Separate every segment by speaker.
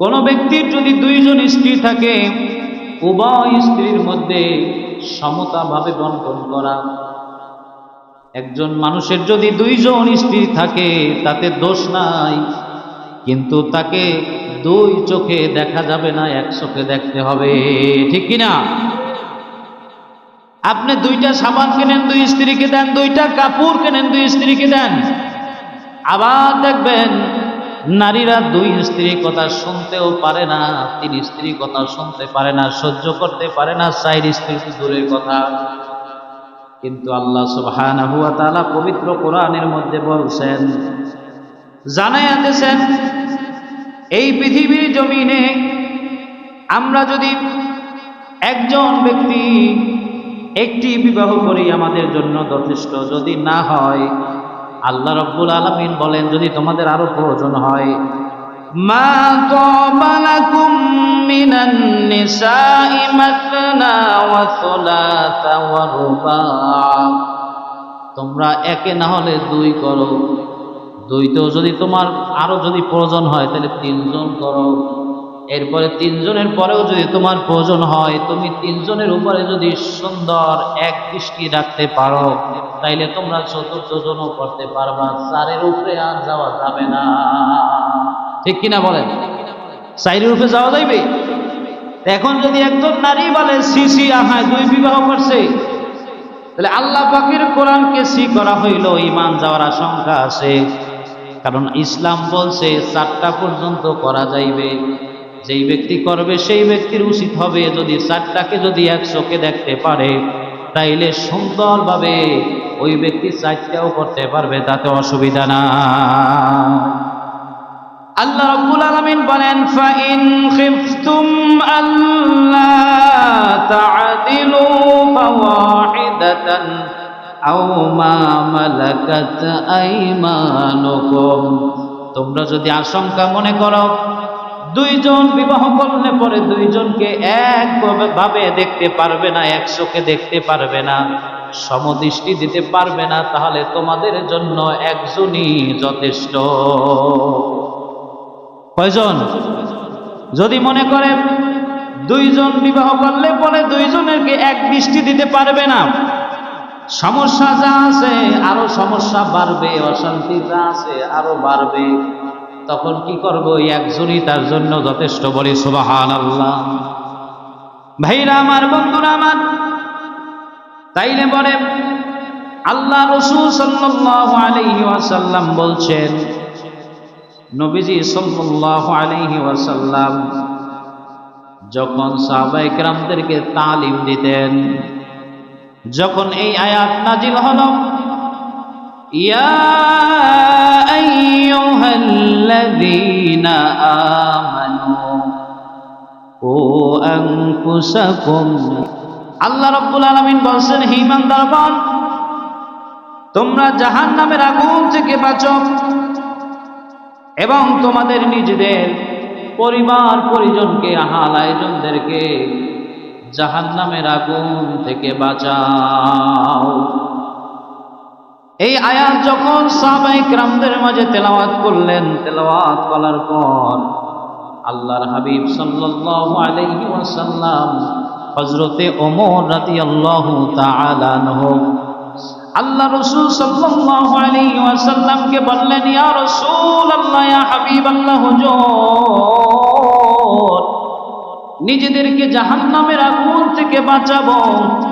Speaker 1: কোন ব্যক্তির যদি দুইজন স্ত্রী থাকে, উভয় স্ত্রীর মধ্যে সমতাভাবে বন্টন করা। একজন মানুষের যদি দুইজন স্ত্রী থাকে, তাতে দোষ নাই, কিন্তু তাকে দুই চোখে দেখা যাবে না, এক চোখে দেখতে হবে। ঠিক কিনা আপনি দুইটা সাবান কেনেন, দুই স্ত্রীকে দেন, দুইটা কাপড় কেনেন, দুই স্ত্রীকে দেন। আবার দেখবেন নারীরা দুই স্ত্রীর কথা শুনতেও পারে না, তিন স্ত্রীর কথা শুনতে পারে না, সহ্য করতে পারে না, চার স্ত্রী দূরের কথা। কিন্তু আল্লাহ সুবহানাহু ওয়া তাআলা পবিত্র কোরআনের মধ্যে বলছেন জানাইয়া দিয়েছেন এই পৃথিবীর জমিনে আমরা যদি একজন ব্যক্তি একটি বিবাহ করি, আমাদের জন্য যথেষ্ট, যদি না হয় আল্লাহ রব্বুল আলমিন বলেন, যদি তোমাদের আরও প্রয়োজন হয়, মা তাবালাকুম মিনান নিসাই মাসনা ওয়া সুলাসা ওয়া রুবা তোমরা একে না হলে দুই করো। দুই তো যদি তোমার আরও যদি প্রয়োজন হয়, তাহলে তিনজন করো। এরপরে তিনজনের পরেও যদি তোমার প্রয়োজন হয়, তুমি তিনজনের উপরে যদি সুন্দর এক দৃষ্টি রাখতে পারো, তাইলে তোমরা চতুর্থ জনও করতে পারবা। চারের উপরে আর যাওয়া যাবে না। ঠিক কিনা বলেন? চারের উপরে যাওয়া যাইবে? এখন যদি একজন নারী বলে সিসি আহায় দুই বিবাহ করছে। তাহলে আল্লাহ পাকের কোরআনকে সি করা হইল ইমান যাওয়ার আশঙ্কা আছে। কারণ ইসলাম বলছে, চারটা পর্যন্ত করা যাইবে। যেই ব্যক্তি করবে, সেই ব্যক্তির উচিত হবে যদি চারটাকে যদি একশোকে দেখতে পারে, তাইলে সুন্দরভাবে ওই ব্যক্তি চারটাও করতে পারবে, তাতে অসুবিধা না আল্লাহ রাব্বুল আলামিন বলেন, ফাইন খিফতুম আল্লা তা'দিলু ফাওয়াহিদাতান আও মা মালাকাত আইমানুকুম। তোমরা যদি আশঙ্কা মনে করো দুইজন বিবাহ করলে পরে দুইজনকে এক ভাবে দেখতে পারবে না একশোকে দেখতে পারবে না, সমদৃষ্টি দিতে পারবে না, তাহলে তোমাদের জন্য একজনই যথেষ্ট। কয়জন? যদি মনে করে দুইজন বিবাহ করলে পরে দুইজনেরকে এক দৃষ্টি দিতে পারবে না, সমস্যা যা আছে, আরও সমস্যা বাড়বে, অশান্তি যা আছে, আরও বাড়বে। তখন কি করব? একজনই তার জন্য যথেষ্ট বলি সুবাহান আল্লাহ ভাইরা আমার, বন্ধুরা আমার, তাইলে বলে আল্লাহ রসুল সাল্লাল্লাহু আলাইহি ওয়াসাল্লাম বলছেন, নবীজি সাল্লাল্লাহু আলাইহি ওয়াসাল্লাম যখন সাহাবায়ে কেরামদেরকে তালিম দিতেন, যখন এই আয়াত নাজিল হলো ইয়া আইয়ুহাল্লাযীনা আমানু ও আনফুসাকুম। আল্লাহ রাব্বুল আলামিন বলছেন, হে ইমানদারগণ তোমরা জাহান্নামের আগুন থেকে বাঁচো এবং তোমাদের নিজেদের পরিবার পরিজনকে, আহাল আয়োজনদেরকে জাহান নামের আগুন থেকে বাঁচাও। এই আয়াত যখন সাহাবাই ক্রামদের মাঝে তেলাওয়াত করলেন, তেলাওয়াত করার পর আল্লাহর হাবিব সাল্লাল্লাহু আলাইহি ওয়াসাল্লাম হযরতে ওমর রাদিয়াল্লাহু তাআলা আনহু আল্লাহ রসুল সাল্লাল্লাহু আলাইহি ওয়াসাল্লামকে বললেন, ইয়া রাসূলুল্লাহ, ইয়া হাবিবাল্লাহ, হুজুর। নিজেদেরকে জাহান্নামের আগুন থেকে বাঁচাবো।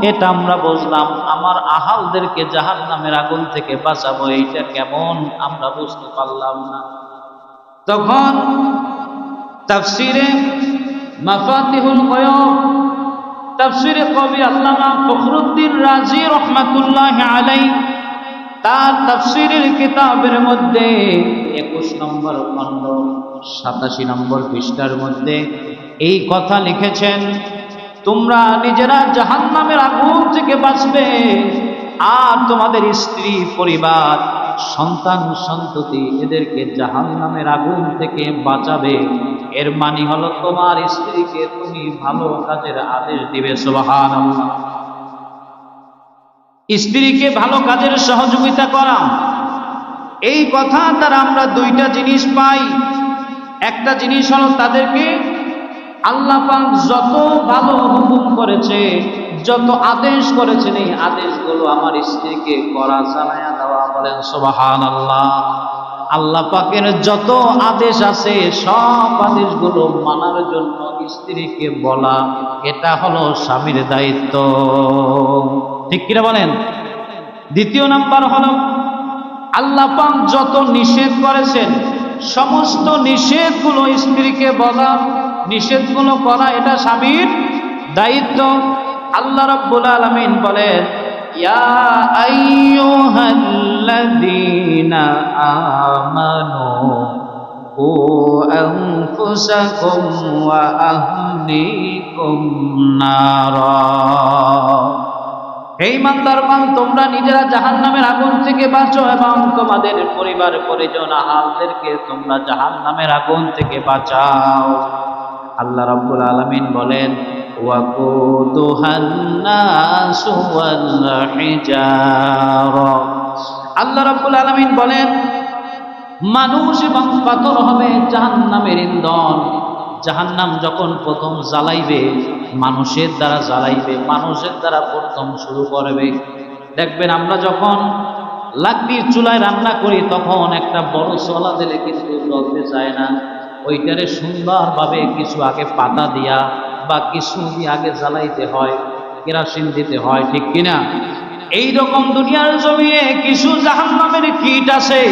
Speaker 1: এটা আমরা বুঝলাম। আমার আহালদেরকে জাহান্নামের আগুন থেকে বাঁচাবো। এইটা কেমন? আমরা বুঝতে পারলাম না। তখন তাফসিরে মাফাতিহুল গয়ব, তাফসিরে কবি আল্লামা ফখরুদ্দিন রাজি রহমাতুল্লাহ আলাই তার তাফসিরের কিতাবের মধ্যে একুশ নম্বর খণ্ড, সাতাশি নম্বর পৃষ্ঠার মধ্যে এই কথা লিখেছেন, তোমরা নিজেরা জাহান্নামের আগুন থেকে বাঁচবে। আর তোমাদের স্ত্রী, পরিবার, সন্তান সন্ততি এদেরকে জাহান্নামের আগুন থেকে বাঁচাবে। এর মানে হলো, তোমার স্ত্রীকে তুমি ভালো কাজের আদেশ দিবে সুবাহান স্ত্রীকে ভালো কাজের সহযোগিতা করা। এই কথা দ্বারা আমরা দুইটা জিনিস পাই। একটা জিনিস হলো, তাদেরকে আল্লাহ পাক যত ভালো হুকুম করেছে, যত আদেশ করেছেন, এই আদেশগুলো আমার স্ত্রীকে করা জানায়া দেওয়া বলেন সুবাহান আল্লাহ আল্লাহ পাকের যত আদেশ আছে, সব আদেশগুলো মানার জন্য স্ত্রীকে বলা, এটা হলো স্বামীর দায়িত্ব। ঠিক কিনা বলেন? দ্বিতীয় নাম্বার হলো, আল্লাহ পাক যত নিষেধ করেছেন, সমস্ত নিষেধগুলো স্ত্রীকে বলা নিষেধগুলো করা, এটা স্বামীর দায়িত্ব। আল্লাহ রাব্বুল আলামিন বলেন ইমানদারগণ, তোমরা নিজেরা জাহান্নামের আগুন থেকে বাঁচো এবং তোমাদের পরিবার পরিজন আহালদেরকে তোমরা জাহান্নামের আগুন থেকে বাঁচাও। আল্লাহ রাব্বুল আলামিন বলেন আল্লাহ রাব্বুল আলামিন বলেন, মানুষ এবং পাথর হবে জাহান্নামের ইন্ধন। জাহান্নাম যখন প্রথম জ্বালাইবে, মানুষের দ্বারা জ্বালাইবে, মানুষের দ্বারা প্রথম শুরু করবে। দেখবেন আমরা যখন লাকড়ির চুলায় রান্না করি, তখন একটা বড় চলা দিলে কিন্তু জ্বলতে চায় না। ওইটারে সুন্দরভাবে কিছু আগে পাতা দিয়া বা কিছু দিয়ে আগে জ্বালাইতে হয়, কেরাসিন দিতে হয়, ঠিক কিনা? এই রকম দুনিয়ার জমিয়ে কিছু জাহান্নামের কীট আছে।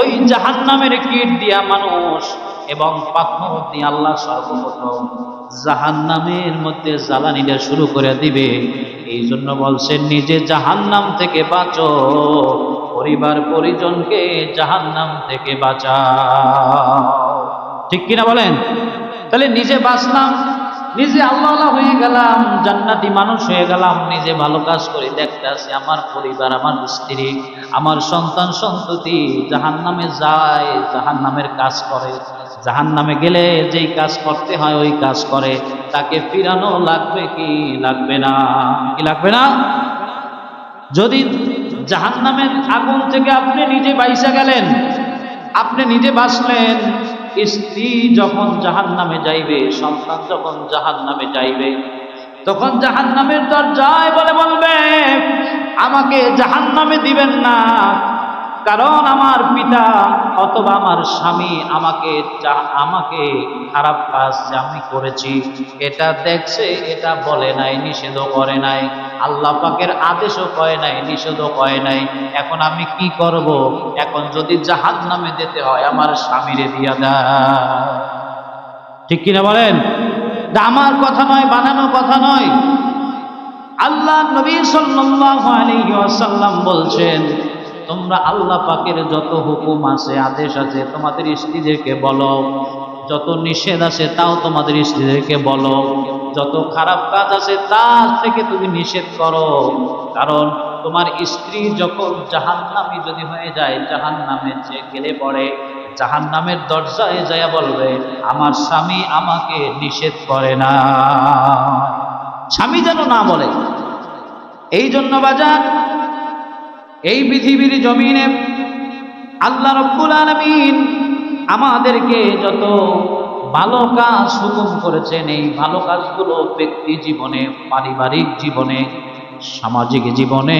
Speaker 1: ওই জাহান্নামের কীট দিয়া মানুষ এবং পাথর আল্লাহ সর্বপ্রথম জাহান্নামের মধ্যে জ্বালানিটা শুরু করে দিবে। এই জন্য বলছেন, নিজে জাহান্নাম থেকে বাঁচো, পরিবার পরিজনকে জাহান্নাম থেকে বাঁচাও। ঠিক কিনা বলেন? তাহলে নিজে বাঁচলাম, নিজে আল্লাহ হয়ে গেলাম, জান্নাতি মানুষ হয়ে গেলাম, নিজে ভালো কাজ করে দেখতে আসি আমার পরিবার, আমার স্ত্রী, আমার সন্তান, সন্ততি জাহান নামে যায় জাহান নামের কাজ করে। জাহান নামে গেলে যেই কাজ করতে হয় ওই কাজ করে। তাকে ফিরানো লাগবে কি লাগবে না? কি লাগবে না? যদি জাহান নামের আগুন থেকে আপনি নিজে বাইসা গেলেন, আপনি নিজে বাঁচলেন স্ত্রী যখন জাহান নামে যাইবে, সন্তান যখন জাহান নামে যাইবে, তখন জাহান নামের দরজায় বলে বলবে, আমাকে জাহান নামে দিবেন না। কারণ আমার পিতা অথবা আমার স্বামী আমাকে আমাকে খারাপ কাজ যে আমি করেছি, এটা দেখছে, এটা বলে নাই, নিষেধও করে নাই, আল্লাহ পাকের আদেশও কয় নাই, নিষেধও কয় নাই। এখন আমি কি করব? এখন যদি জাহাজ নামে যেতে হয়, আমার স্বামীরে দিয়া দেয় ঠিক কিনা বলেন? আমার কথা নয় বানানো কথা নয়। আল্লাহ নবী সাল্লাল্লাহু আলাইহি ওয়াসাল্লাম বলছেন তোমরা আল্লাহ পাকের যত হুকুম আছে, আদেশ আছে, তোমাদের স্ত্রীদেরকে বলো। যত নিষেধ আছে, তাও তোমাদের স্ত্রীদেরকে বলো। যত খারাপ কাজ আছে, তার থেকে তুমি নিষেধ করো। কারণ তোমার স্ত্রী যখন জাহান্নামী যদি হয়ে যায়, জাহান্নামে যে গেলে পড়ে জাহান নামের দরজায় যায় বলবে, আমার স্বামী আমাকে নিষেধ করে না। স্বামী যেন না বলে। এই জন্য বাজার এই পৃথিবীর জমিনে আল্লাহ রব্বুল আলমিন আমাদেরকে যত ভালো কাজ হুকুম করেছেন, এই ভালো কাজগুলো ব্যক্তি জীবনে, পারিবারিক জীবনে, সামাজিক জীবনে,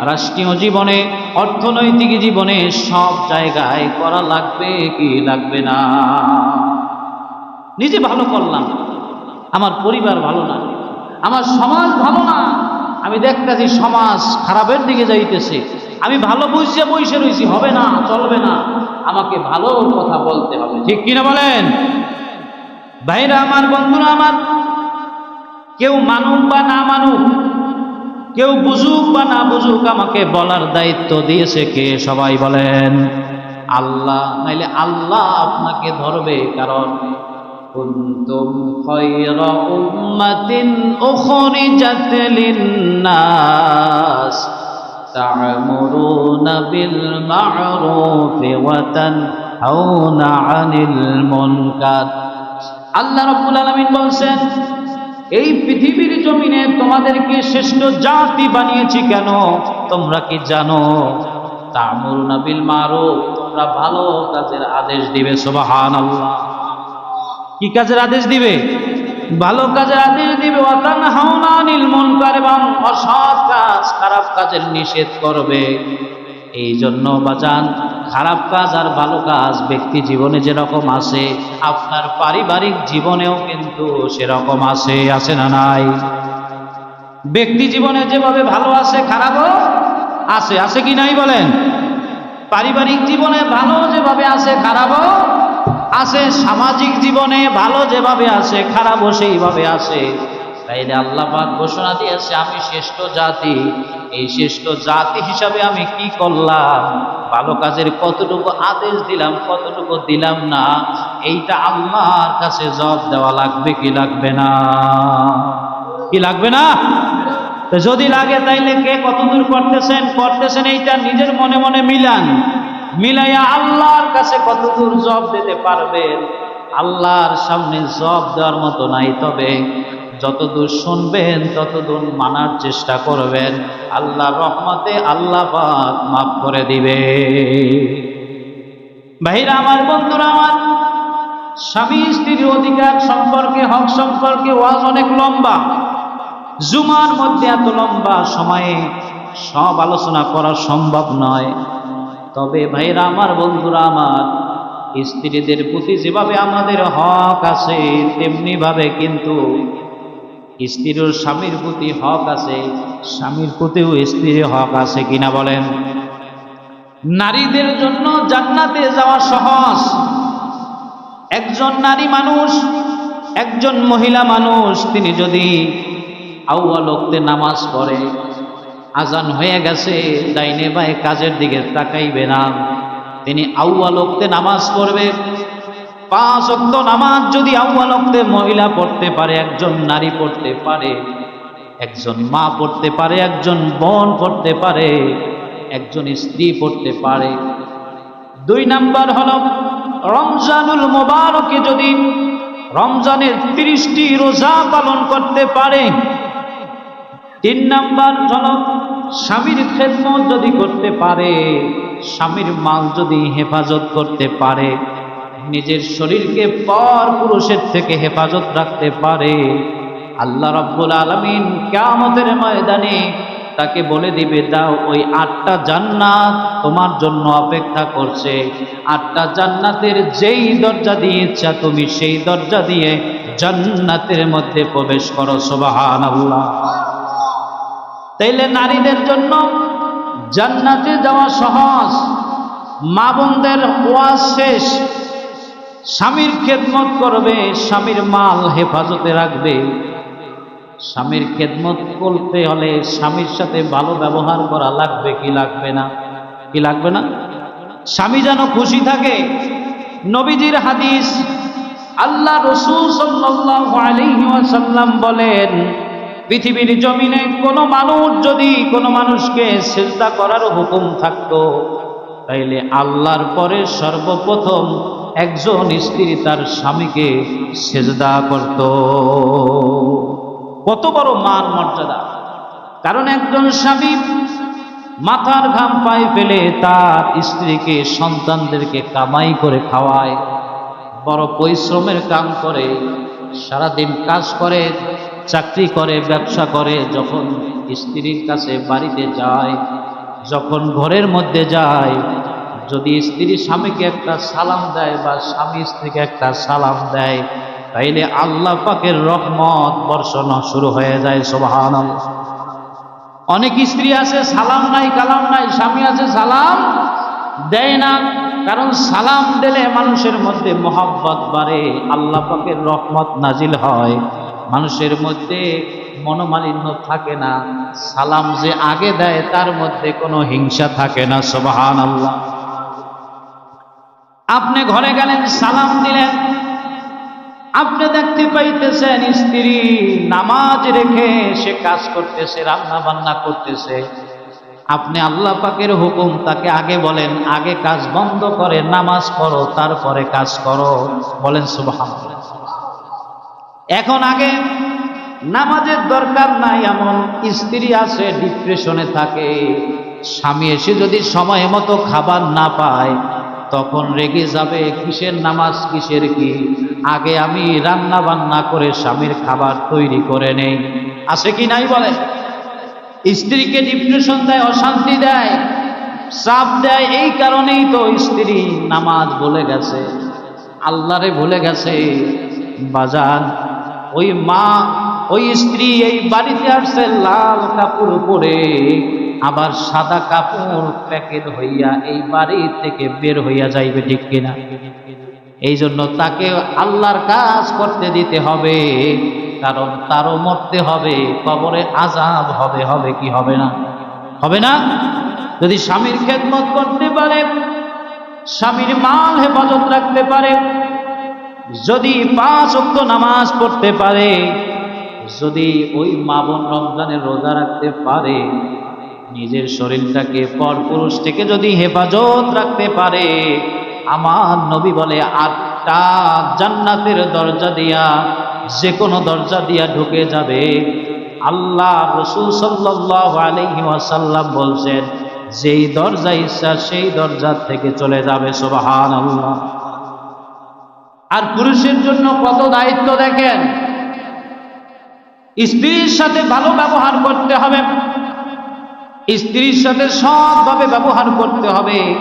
Speaker 1: রাষ্ট্রীয় জীবনে, অর্থনৈতিক জীবনে সব জায়গায় করা লাগবে কি লাগবে না? নিজে ভালো করলাম, আমার পরিবার ভালো না, আমার সমাজ ভালো না আমি দেখতেছি সমাজ খারাপের দিকে যাইতেছে। আমি ভালো বুঝছে বসে রয়েছি হবে না, চলবে না। আমাকে ভালো কথা বলতে হবে, ঠিক কিনা বলেন? ভাইরা আমার, বন্ধুরা আমার, কেউ মানুক বা না মানুক, কেউ বুঝুক বা না বুঝুক, আমাকে বলার দায়িত্ব দিয়েছে কে সবাই বলেন? আল্লাহ, নাইলে আল্লাহ আপনাকে ধরবে, কারণ উম্মাতিন উখরিজাত লিন-নাস ta'muruna bil ma'ruf wa tanhauna 'anil munkar আল্লাহ রাব্বুল আলামিন বলছেন, এই পৃথিবীর জমিনে তোমাদেরকে শ্রেষ্ঠ জাতি বানিয়েছি কেন? তোমরা কি জানো? তামুরুনা বিল মারুফ, তোমরা ভালো কাজের আদেশ দিবে, সুবহানাল্লাহ। কি কাজের আদেশ দিবে? ভালো কাজের আদেশ দিবে। অসৎ কাজ, খারাপ কাজের নিষেধ করবে। এই জন্য বাজান, খারাপ কাজ আর ভালো কাজ ব্যক্তি জীবনে যেরকম আছে আপনার পারিবারিক জীবনেও কিন্তু সেরকম আছে আছে না নাই? ব্যক্তি জীবনে যেভাবে ভালো আছে খারাপও আছে আছে কি নাই বলেন? পারিবারিক জীবনে ভালো যেভাবে আছে খারাপও আছে, সামাজিক জীবনে ভালো যেভাবে আছে, খারাপও সেইভাবে আছে। তাইলে আল্লাহ পাক ঘোষণা দিয়েছে, আমি শ্রেষ্ঠ জাতি। এই শ্রেষ্ঠ জাতি হিসাবে আমি কি করলাম? ভালো কাজের কতটুকু আদেশ দিলাম, কতটুকু দিলাম না? এইটা আল্লাহর কাছে জবাব দেওয়া লাগবে কি লাগবে না? কি লাগবে না? যদি লাগে তাইলে কে কতদূর করতেছেন? করতেছেন এইটা নিজের মনে মনে মিলান। মিলাইয়া আল্লাহর কাছে কতদূর জব দিতে পারবেন আল্লাহর সামনে জব দেওয়ার মতো নাই, তবে যতদূর শুনবেন, ততদূর মানার চেষ্টা করবেন। আল্লাহ রহমতে আল্লাহ পাক মাফ করে দিবে। ভাইরা, আমার বন্ধুরা, আমার স্বামী স্ত্রীর অধিকার সম্পর্কে, হক সম্পর্কে ওয়াজ অনেক লম্বা। জুমার মধ্যে এত লম্বা সময়ে সব আলোচনা করা সম্ভব নয়। তবে ভাইরা, আমার বন্ধুরা, আমার স্ত্রীদের প্রতি যেভাবে আমাদের হক আছে তেমনি ভাবে কিন্তু স্ত্রীর স্বামীর প্রতি হক আছে, স্বামীর প্রতিও স্ত্রীর হক আছে কিনা বলেন। নারীদের জন্য জান্নাতে যাওয়া সহজ। একজন নারী মানুষ, একজন মহিলা মানুষ, তিনি যদি আউয়ালক্তে নামাজ পড়ে আজান হয়ে গেছে, ডাইনে বায়ে কাজের দিকে তাকাইবে না। তিনি আউয়ালক্তে নামাজ পড়বে। পাঁচ অক্ত নামাজ যদি আউয়ালক্তে মহিলা পড়তে পারে, একজন নারী পড়তে পারে, একজন মা পড়তে পারে, একজন বোন পড়তে পারে, একজন স্ত্রী পড়তে পারে। দুই নাম্বার হল, রমজানুল মোবারকে যদি রমজানের তিরিশটি রোজা পালন করতে পারে তিন নাম্বার হল, স্বামীর খেদমত যদি করতে পারে, স্বামীর মাল যদি হেফাজত করতে পারে, নিজের শরীরকে পর পুরুষের থেকে হেফাজত রাখতে পারে, আল্লাহ রব্বুল আলমিন কেমতের ময়দানে তাকে বলে দিবে, দাও ওই আটটা জান্নাত তোমার জন্য অপেক্ষা করছে। আটটা জান্নাতের যেই দরজা দিয়ে ইচ্ছা তুমি সেই দরজা দিয়ে জান্নাতের মধ্যে প্রবেশ করো সোবাহান আল্লাহ তাইলে নারীদের জন্য জান্নাতে যাওয়া সহজ। মা বোনদের ওয়াজ শেষ। স্বামীর খেদমত করবে, স্বামীর মাল হেফাজতে রাখবে। স্বামীর খেদমত করতে হলে স্বামীর সাথে ভালো ব্যবহার করা লাগবে কি লাগবে না? কি লাগবে না? স্বামী যেন খুশি থাকে। নবীজির হাদিস, আল্লাহ রসুল সাল্লাম বলেন পৃথিবীর জমিনে কোনো মানুষ যদি কোনো মানুষকে চেষ্টা করার হুকুম থাকতো, তাইলে আল্লাহর পরে সর্বপ্রথম একজন স্ত্রী তার স্বামীকে সেজদা করত। কত বড় মান মর্যাদা। কারণ একজন স্বামী মাথার ঘাম পায়ে ফেলে তার স্ত্রীকে সন্তানদেরকে কামাই করে খাওয়ায়, বড় পরিশ্রমের কাম করে, সারাদিন কাজ করে চাকরি করে, ব্যবসা করে, যখন স্ত্রীর কাছে বাড়িতে যায়, যখন ঘরের মধ্যে যায়, যদি স্ত্রী স্বামীকে একটা সালাম দেয় বা স্বামী স্ত্রীকে একটা সালাম দেয়, তাইলে আল্লাহ পাকের রহমত বর্ষণ শুরু হয়ে যায় সোভান অনেক স্ত্রী আছে, সালাম নাই, কালাম নাই, স্বামী আছে, সালাম দেয় না। কারণ সালাম দিলে মানুষের মধ্যে মোহাব্বত বাড়ে, আল্লাহ পাকের রহমত নাজিল হয়। মানুষের মধ্যে মনোমালিন্য থাকে না। সালাম যে আগে দেয়, তার মধ্যে কোনো হিংসা থাকে না সোবাহান আল্লাহ আপনি ঘরে গেলেন, সালাম দিলেন। আপনি দেখতে পাইতেছেন, স্ত্রী নামাজ রেখে সে কাজ করতেছে রান্না বান্না করতেছে। আপনি আল্লাহ পাকের হুকুম তাকে আগে বলেন, আগে কাজ বন্ধ করে, নামাজ পড়ো, তারপরে কাজ করো। বলেন সুবহান এখন আগে নামাজের দরকার নাই এমন স্ত্রী আছে ডিপ্রেশনে থাকে। স্বামী এসে যদি সময় মতো খাবার না পায়, তখন রেগে যাবে। কিসের নামাজ, কিসের কি? আগে আমি রান্না বান্না করে স্বামীর খাবার তৈরি করে নেই। আছে কি নাই বলে? স্ত্রীকে ডিপ্রেশন দেয়, অশান্তি দেয়, চাপ দেয়, এই কারণেই তো স্ত্রী নামাজ ভুলে গেছে। আল্লাহরে ভুলে গেছে, বাজার ওই মা, ওই স্ত্রী এই বাড়িতে আসছে, লাল কাপড় পরে আবার সাদা কাপড় প্যাকেট হইয়া এই বাড়ি থেকে বের হইয়া যাইবে, ঠিক কিনা? এই জন্য তাকে আল্লাহর কাজ করতে দিতে হবে, কারণ তারও মরতে হবে, কবরে আজাব হবে হবে কি হবে না? হবে না? যদি স্বামীর খেদমত করতে পারে, স্বামীর মাল হেফাজত রাখতে পারে যদি পাঁচ অক্ত নামাজ পড়তে পারে, যদি ওই মা বোন রমজানের রোজা রাখতে পারে, নিজের শরীরটাকে পরপুরুষ থেকে যদি হেফাজত রাখতে পারে, আমার নবী বলে, আটটা জান্নাতের দরজা দিয়া, যে কোনো দরজা দিয়া ঢুকে যাবে। আল্লাহ রসুল সাল্লাহ আলহি ওয়াসাল্লাম বলছেন, যেই দরজা ইচ্ছা, সেই দরজা থেকে চলে যাবে সোবাহান আল্লাহ আর পুরুষের জন্য কত দায়িত্ব দেখেন? স্ত্রীর সাথে ভালো ব্যবহার করতে হবে। স্ত্রীর সাথে সৎভাবে ব্যবহার করতে হবে।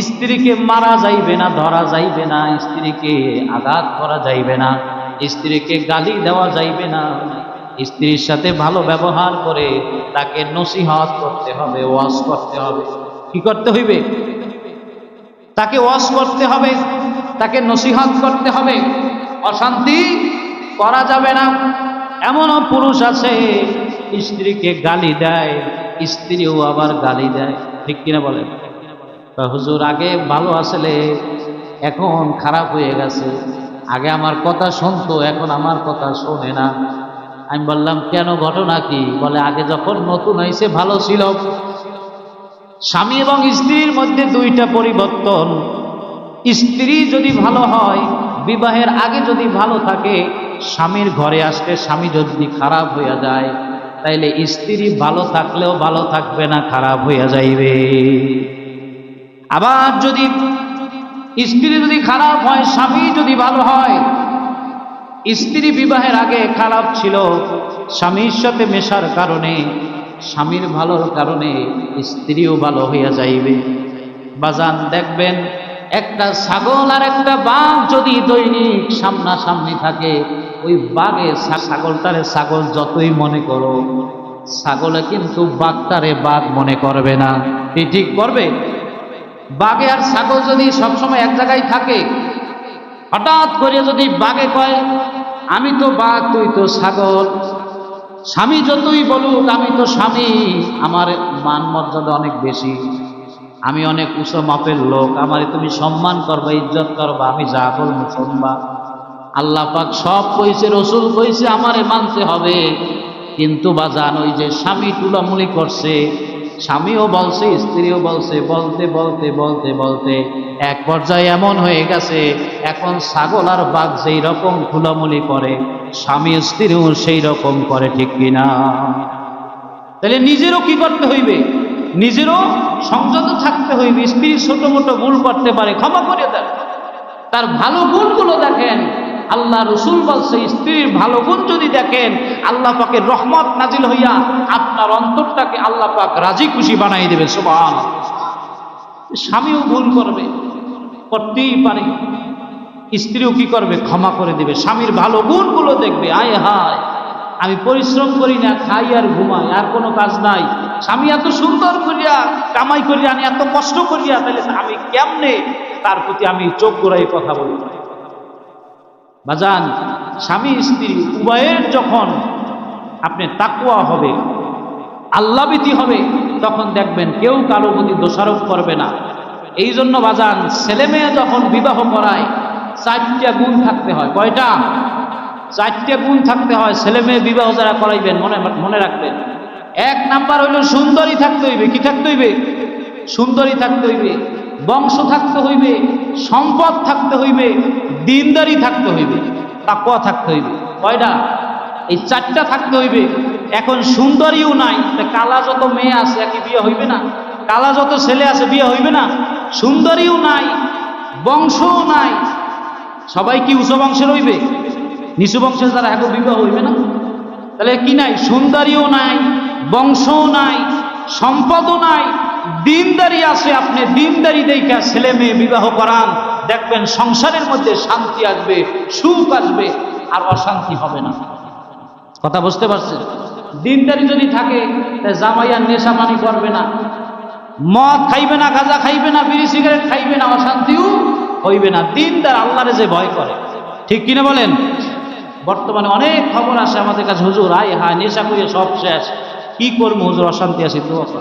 Speaker 1: স্ত্রীকে মারা যাইবে না, ধরা যাইবে না। স্ত্রীকে আঘাত করা যাইবে না। স্ত্রীকে গালি দেওয়া যাইবে না। স্ত্রীর সাথে ভালো ব্যবহার করে তাকে নসিহত করতে হবে ওয়াশ করতে হবে। কি করতে হইবে? তাকে ওয়াশ করতে হবে। তাকে নসিহত করতে হবে। অশান্তি করা যাবে না। এমনও পুরুষ আছে, স্ত্রীকে গালি দেয়, স্ত্রীও আবার গালি দেয়। ঠিক কিনা বলেন? হুজুর, আগে ভালো আসলে, এখন খারাপ হয়ে গেছে। আগে আমার কথা শুনতো, এখন আমার কথা শোনে না। আমি বললাম, কেন, ঘটনা কি? বলে, আগে যখন নতুন হয়েছে, ভালো ছিল। স্বামী এবং স্ত্রীর মধ্যে দুইটা পরিবর্তন। স্ত্রী যদি ভালো হয়, বিবাহের আগে যদি ভালো থাকে, স্বামীর ঘরে আসলে স্বামী যদি খারাপ হইয়া যায়, তাইলে স্ত্রী ভালো থাকলেও ভালো থাকবে না, খারাপ হইয়া যাইবে। আবার যদি স্ত্রী যদি খারাপ হয়, স্বামী যদি ভালো হয়, স্ত্রী বিবাহের আগে খারাপ ছিল, স্বামীর সাথে মেশার কারণে, স্বামীর ভালোর কারণে স্ত্রীও ভালো হইয়া যাইবে। বাজান দেখবেন একটা ছাগল আর একটা বাঘ যদি দৈনিক সামনাসামনি থাকে, ওই বাঘে ছাগলটারে ছাগল যতই মনে করো, ছাগলে কিন্তু বাঘটারে বাঘ মনে করবে না। কি ঠিক করবে? বাঘে আর ছাগল যদি সবসময় এক জায়গায় থাকে, হঠাৎ করে যদি বাঘে কয়, আমি তো বাঘ, তুই তো ছাগল, স্বামী যতই বলুক, আমি তো স্বামী, আমার মান মর্যাদা অনেক বেশি। আমি অনেক উঁচু মাপের লোক, আমারে তুমি সম্মান করবা, ইজ্জত করবা, আমি যা বলব শুনবা। আল্লাহ পাক সব কইছে, রসুল কইছে, আমারে মানতে হবে। কিন্তু বাজান, ওই যে স্বামী তুলামুলি করছে, স্বামীও বলছে, স্ত্রীও বলছে, বলতে বলতে বলতে বলতে এক পর্যায়ে এমন হয়ে গেছে, এখন ছাগল আর বাঘ যেই রকম তুলামুলি করে, স্বামী স্ত্রীও সেই রকম করে, ঠিক কিনা? তাহলে নিজেরও কি করতে হইবে? নিজেরও সংযত থাকতে হইবে, স্ত্রী ছোট মোটো ভুল করতে পারে, ক্ষমা করে দেন। তার ভালো গুণগুলো দেখেন, আল্লাহ রসুল বলছে, স্ত্রীর ভালো গুণ যদি দেখেন, আল্লাহ পাকে রহমত নাজিল হইয়া আপনার অন্তরটাকে আল্লাহ পাক রাজি খুশি বানাই দেবে সবান স্বামীও ভুল করবে, করতেই পারে। স্ত্রীও কি করবে? ক্ষমা করে দেবে। স্বামীর ভালো গুণগুলো দেখবে, আয় হায়। আমি পরিশ্রম করি না, খাই আর ঘুমাই, আর কোনো কাজ নাই। স্বামী এত সুন্দর করিয়া কামাই করিয়া আমি এত কষ্ট করিয়া, তাহলে আমি কেমনে তার প্রতি আমি চোখ গোড়াই কথা বলি? বাজান, স্বামী স্ত্রী উভয়ের যখন আপনি তাকুয়া হবে আল্লাবিতি হবে, তখন দেখবেন কেউ কারও প্রতি দোষারোপ করবে না। এই জন্য বাজান, ছেলে মেয়ে যখন বিবাহ করায়, চারটা গুণ থাকতে হয়। কয়টা? চারটে গুণ থাকতে হয়, ছেলে মেয়ে বিবাহ যারা করাইবেন, মনে মনে রাখবেন। এক নাম্বার হইল সুন্দরী থাকতে হইবে, কি থাকতে হইবে? সুন্দরী থাকতে হইবে, বংশ থাকতে হইবে, সম্পদ থাকতে হইবে, দিনদারি থাকতে হইবে তাকুয়া থাকতে হইবে। কয়টা? এই চারটা থাকতে হইবে। এখন সুন্দরীও নাই কালা যত মেয়ে আছে, একই বিয়ে হইবে না? কালা যত ছেলে আছে, বিয়ে হইবে না? সুন্দরীও নাই, বংশও নাই। সবাই কি উঁচু বংশের হইবে নিচু বংশের যারা এখন বিবাহ হইবে না? তাহলে কি নাই? সুন্দরীও নাই, বংশও নাই, সম্পদও নাই। দিনদারি আছে আপনি, দিনদারি দেখা ছেলে মেয়ে বিবাহ করান। দেখবেন সংসারের মধ্যে শান্তি আসবে, সুখ আসবে, আর অশান্তি হবে না। কথা বুঝতে পারছেন? দিনদারি যদি থাকে তা জামাইয়ার নেশা পানি করবে না। মদ খাইবে না, গাঁজা খাইবে না, বিড়ি, সিগারেট খাইবে না, অশান্তিও হইবে না। দিনদার আল্লাহরে যে ভয় করে। ঠিক কিনা বলেন? বর্তমানে অনেক খবর আসে আমাদের কাছে, হুজুর, আয় হায়, নেশা করিয়ে সব শেষ। কি করব হুজুর, অশান্তি আছে করে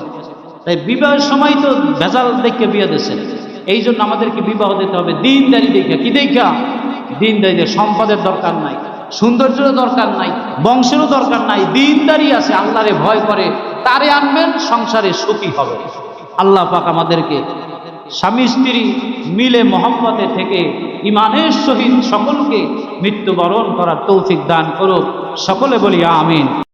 Speaker 1: তাই বিবাহের সময় তো ভেজাল দেখে বিয়ে দিয়েছেন এই জন্য আমাদেরকে বিবাহ দিতে হবে। দিনদারি দেখে। কি দেখা? দিনদারি সম্পদের দরকার নাই, সৌন্দর্যেরও দরকার নাই, বংশেরও দরকার নাই। দিনদারি আছে, আল্লাহরে ভয় করে। তারে আনবেন, সংসারে সুখী হবে। আল্লাহ পাক আমাদেরকে স্বামী স্ত্রী মিলে মোহাম্মতে থেকে ইমানের সহিত সকলকে মৃত্যুবরণ করার তৌফিক দান করুক। সকলে বলি আমিন।